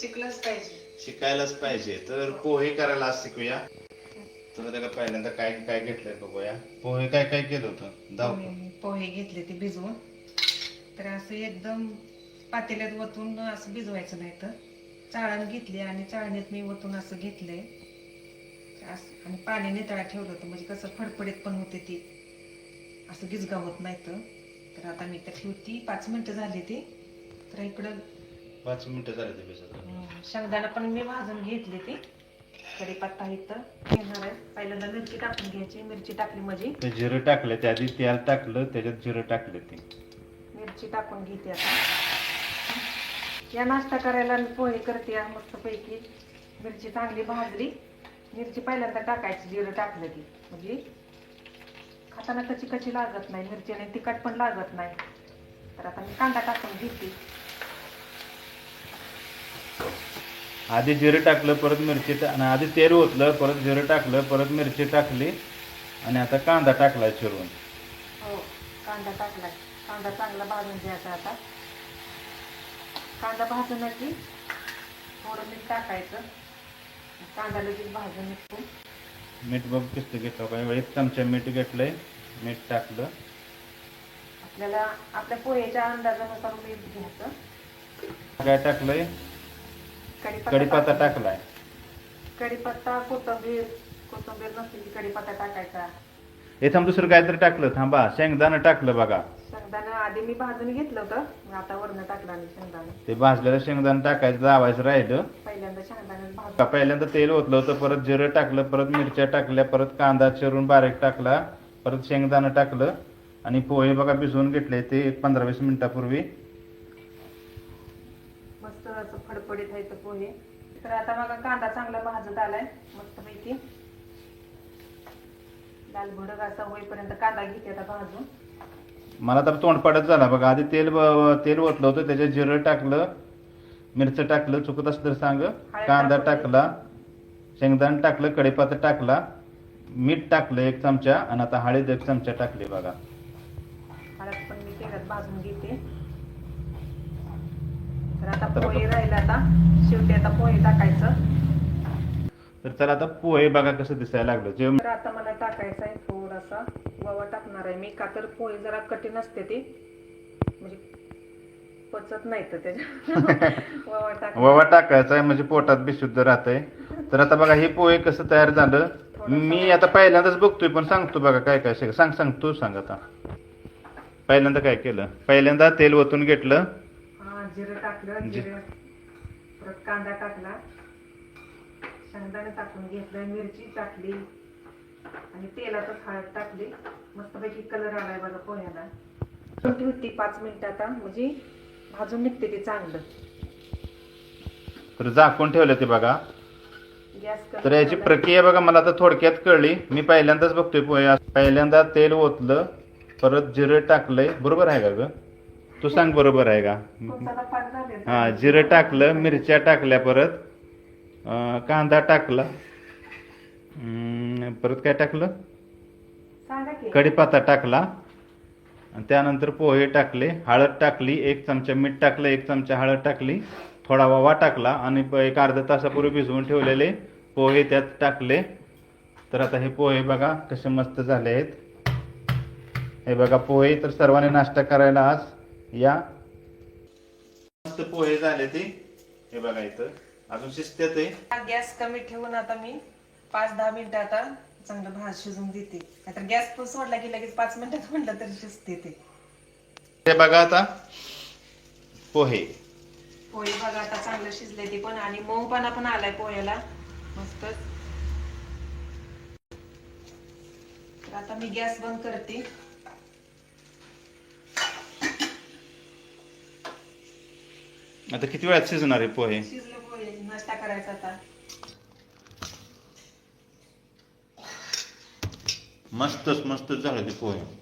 शिकलंच पाहिजे. शिकायलाच पाहिजे. तर पोहे करायला आज शिकूया. तुला त्याला पहिल्यांदा काय काय घेतलंय बघूया. पोहे काय काय केलं होतं? धाव पोहे पोहे घेतले ते भिजवून. तर असं एकदम पातेल्यात वतून असं भिजवायचं नाही तर. चाळण घेतली आणि चाळणीत मी वतून असं घेतलंय. असं- आणि पाणी नितळा ठेवलं होतं. म्हणजे कसं फडफडीत पण होते ती. असं गिजगा होत नाही तर आता मी तर ठेवती. पाच मिनिटं झाली ती. तर इकडं पाच मिनिटं झाले ते अं, शेंगदाणा पण मी भाजून घेतली ती. कढीपत्ता इथं घेणार आहे. पहिल्यांदा मिरची टाकून घ्यायची. मिरची टाकली म्हणजे ते जिरं टाकलं त्या आधी तेल टाकलं त्याच्यात जिरं टाकलं ते. मिरची टाकून घेते आता. या नाश्ता करायला मी पोहे करते. या मस्तपैकी मिरची चांगली भाजली. मिरची पहिल्यांदा टाकायची जिरं टाकलं की. म्हणजे खाताना कची कची लागत नाही. मिरचीने तिखट पण लागत नाही. तर आता मी कांदा टाकून घेते. आधी जिरं टाकलं परत मिरची टा- आणि आधी तेल ओतलं परत जिरं टाकलं परत मिरची टाकली आणि आता कांदा टाकला चिरून. हो कांदा टाकलाय. कांदा चांगला भाजून घ्यायचा आता. कांदा भाजून की थोडं मीठ टाकायचं. कांदा लगेच भाजून निघतो. मीठ बघ किस्त घेतलं काय एक चमचा मीठ घेतलंय. मीठ टाकलं. आपल्याला आपल्या पोहेच्या अंदाजानुसार मीठ घ्यायचं. काय टाकलंय? कढीपत्ता टाक- टाकलाय. कढीपत्ता कोथिंबीर कोथिंबीर नसली की कढीपत्ता टाकायचा. हे थांब दुसरं काहीतरी टाकलं. थांबा शेंगदाणं टाकलं बघा. शेंगदाणा आधी मी भाजून घेतलं होतं. मग आता वरण टाकलं शेंगदाणा. ते भाजलेलं शेंगदाणं टाकायचं लावायचं राहिलं. पहिल्यांदा शेंगदाणा का पहिल्यांदा तेल ओतलं होतं परत जिरं टाकलं परत मिरच्या टाकल्या परत कांदा चिरून बारीक टाकला परत शेंगदाणं टाकलं. आणि पोहे बघा भिजवून घेतले ते एक पंधरा वीस मिनिटापूर्वी. असं फडफडीत आहे ते पोहे. तर आता बघा कांदा चांगला भाजत आलाय मस्तपैकी. लाल भडक असा होईपर्यंत कांदा घेते आता भाजून. मला तर तोंड पडत झाला. बघा आधी तेल ब- तेल ओतलं होतं त्याच्यात जिरं टाकलं मिरचं टाकलं चुकत असलं तर सांग. कांदा टाकला शेंगदाणा टाकलं कढीपत्ता टाकला मीठ टाकलं एक चमचा आणि आता हळद एक चमचा टाकली बघा. हळद पण मी तेलात भाजून घेते. तर पोहे राहिले आता. शेवटी आता पोहे टाकायचं. तर चला आता पोहे बघा कसं दिसायला लागलं. जे तर आता मला टाकायचा आहे थोडासा. ववा टाकणार आहे मी का तर पोहे जरा कठीण असते ते. म्हणजे पचत नाही तर त्याच्या ववा टाक ववा टाकायचा आहे म्हणजे पोटात बिशुद्ध राहतंय. तर आता बघा हे पोहे कसं तयार झालं. मी आता पहिल्यांदाच बघतोय पण सांगतो बघा काय काय सगळं. सांग सांग तू सांग आता. पहिल्यांदा काय केलं? पहिल्यांदा तेल ओतून घेतलं. जिरं टाकलं जिरं. परत कांदा टाकला. शेंगदाणे टाकून घेतलं मिरची टाकली. आणि तेलातच हळद टाकली. मस्तपैकी कलर आलाय बघा पोह्याला. ठेवती होती पाच मिनिटं आता म्हणजे भाजून निघते ते चांगलं. तर झाकून ठेवलं ते बघा. गॅस तर याची प्रक्रिया बघा मला आता थोडक्यात कळली. मी पहिल्यांदाच बघतोय पोहे. पहिल्यांदा तेल ओतलं परत जिरं टाकलंय. बरोबर आहे का ग? तू सांग बरोबर आहे का? हा जिरं टाकलं मिरच्या टाकल्या परत. कांदा टाकला. परत काय टाकलं? सांगा की. कढीपत्ता टाकला. आणि त्यानंतर पोहे टाकले. हळद टाकली एक चमचा मीठ टाकलं एक चमचा हळद टाकली. थोडा ववा टाकला आणि एक अर्धा तासापूर्वी भिजवून ठेवलेले पोहे त्यात टाकले. तर आता हे पोहे बघा कसे मस्त झाले आहेत. हे बघा पोहे तर सर्वांनी नाश्ता करायला आज. या. मस्त पोहे झाले ते. हे बघा इथं. अजून शिस्त्यात आहे गॅस कमी ठेवून आता मी पाच दहा मिनिटं आता चांगलं भात शिजून देते. नाहीतर गॅस पण सोडला की लगेच पाच मिनिटात म्हटलं तरी शिजते ते. हे बघा आता पोहे. पोहे बघा आता चांगलं शिजले ते पण आणि मऊपणा पण आलाय पोह्याला. मस्त. तर आता मी गॅस बंद करते. आता किती वेळात शिजणार आहे पोहे? शिजले पोहे नाश्ता करायचा आता. मस्तच मस्तच झालं ते पोहे.